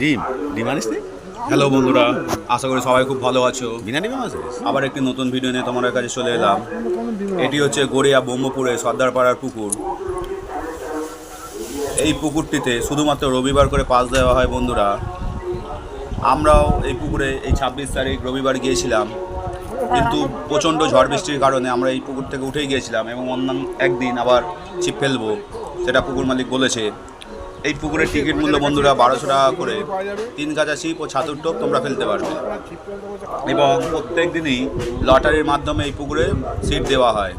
ডিম। হ্যালো বন্ধুরা, আশা করি সবাই খুব ভালো আছো। আবার একটি নতুন ভিডিও নিয়ে তোমাদের কাছে চলে এলাম। এটি হচ্ছে গড়িয়া ব্রহ্মপুরে সর্দারপাড়ার পুকুর। এই পুকুরটিতে শুধুমাত্র রবিবার করে পাস দেওয়া হয় বন্ধুরা। আমরাও এই পুকুরে এই ছাব্বিশ তারিখ রবিবার গিয়েছিলাম। কিন্তু প্রচণ্ড ঝড় বৃষ্টির কারণে আমরা এই পুকুর থেকে উঠেই গিয়েছিলাম এবং অন্যান্য একদিন আবার ছিপ ফেলব। সেটা পুকুর মালিক বলেছে। এই পুকুরের টিকিট মূল্য বন্ধুরা বারোশো টাকা করে। তিন গাছা ছিপ ও ছাতুর টোপ তোমরা ফেলতে পারবে। এবং প্রত্যেক দিনই লটারির মাধ্যমে এই পুকুরে সিট দেওয়া হয়।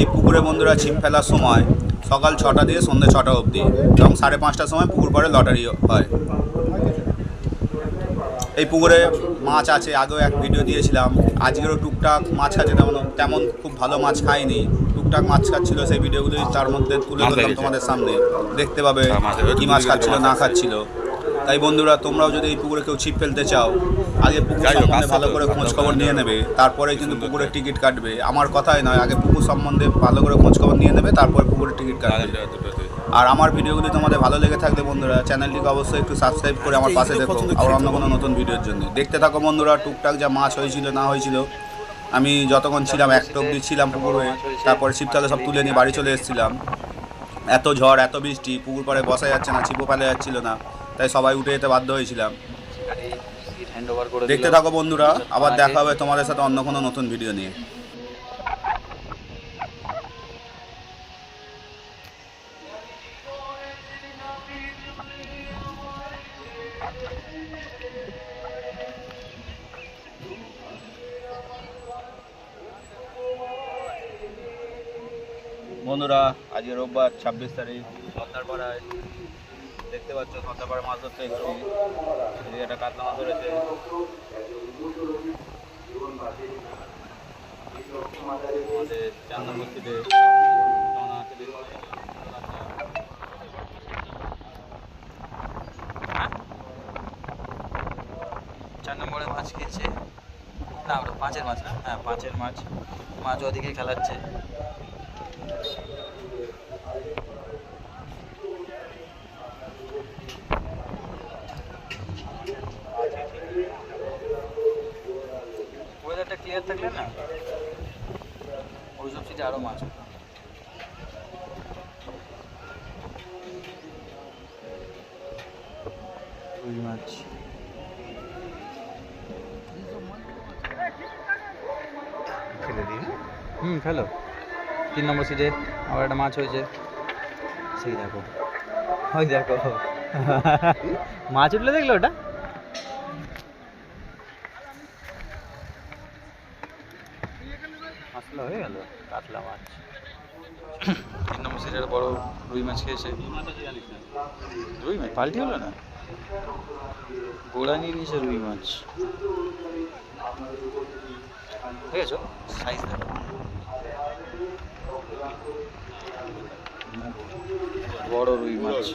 এই পুকুরে বন্ধুরা ছিপ ফেলার সময় সকাল ছটা দিয়ে সন্ধ্যে ছটা অবধি এবং সাড়ে পাঁচটার সময় পুকুর পরে লটারি হয়। এই পুকুরে মাছ আছে আগেও এক ভিডিও দিয়েছিলাম। আজকেরও টুকটাক মাছ আছে তেমন তেমন খুব ভালো মাছ খাইনি। টুকটাক মাছ খাচ্ছিল সেই ভিডিওগুলোই তার মধ্যে তুলে ধরলাম তোমাদের সামনে। দেখতে পাবে হ্যাঁ। কি মাছ খাচ্ছিল না খাচ্ছিল। তাই বন্ধুরা তোমরাও যদি এই পুকুরে কেউ ছিপ ফেলতে চাও আগে পুকুর সম্বন্ধে ভালো করে আসতে খোঁজ খবর নিয়ে নেবে। তারপরে কিন্তু পুকুরের টিকিট কাটবে। আমার কথাই নয় আগে পুকুর সম্বন্ধে ভালো করে খোঁজ খবর নিয়ে নেবে তারপর পুকুরের টিকিট কাটবে। আর আমার ভিডিওগুলি তোমাদের ভালো লেগে থাকলে বন্ধুরা, চ্যানেলটিকে অবশ্যই একটু সাবস্ক্রাইব করে আমার পাশে দেখো আর অন্য কোনো নতুন ভিডিওর জন্য। দেখতে থাকো বন্ধুরা, টুকটাক যা মাছ হয়েছিল না হয়েছিল। আমি যতক্ষণ ছিলাম একটা অব্দি ছিলাম পুকুরে, তারপরে শীতকালে সব তুলে নিয়ে বাড়ি চলে এসেছিলাম। এত ঝড়, এত বৃষ্টি, পুকুর পাড়ে বসা যাচ্ছে না ছিপো পালে যাচ্ছিল না, তাই সবাই উঠে যেতে বাধ্য হয়েছিলাম। দেখতে থাকো বন্ধুরা, আবার দেখা হবে তোমাদের সাথে অন্য কোনো নতুন ভিডিও নিয়ে। বন্ধুরা, আজকে রোববার, ছাব্বিশ তারিখ সর্দারপাড়ায় দেখতে পাচ্ছ সর্দারপাড়ায় মাছ ধরতে এসেছি একটা কাতলা মাছ ধরেছে। আমাদের বেশ চার নম্বরে মাছ খেয়েছে না, ওটা পাঁচের মাছ না? হ্যাঁ পাঁচের মাছ। মাছ ওদিকে খেলাচ্ছে। ওয়েদারটা ক্লিয়ার থাকলে না ওই সব সিটে আরও মাছ। রুই মাছ। ফেলে দিই হুম ফেলো। তিন নম্বর সিটে আবার একটা মাছ হয়েছে। সেই দেখো। ওই দেখো। মাছ উঠলে দেখল ওটা? আসলে হয়ে গেল, কাতলা মাছ। তিন নম্বর সিটের বড় রুই মাছ খেয়েছে। রুই মাছ? পাল্টি হলো না? গোড়া নিয়ে নিয়েছে রুই মাছ। দেখেছ? সাইজ দেখো। বড় রুই মাছ।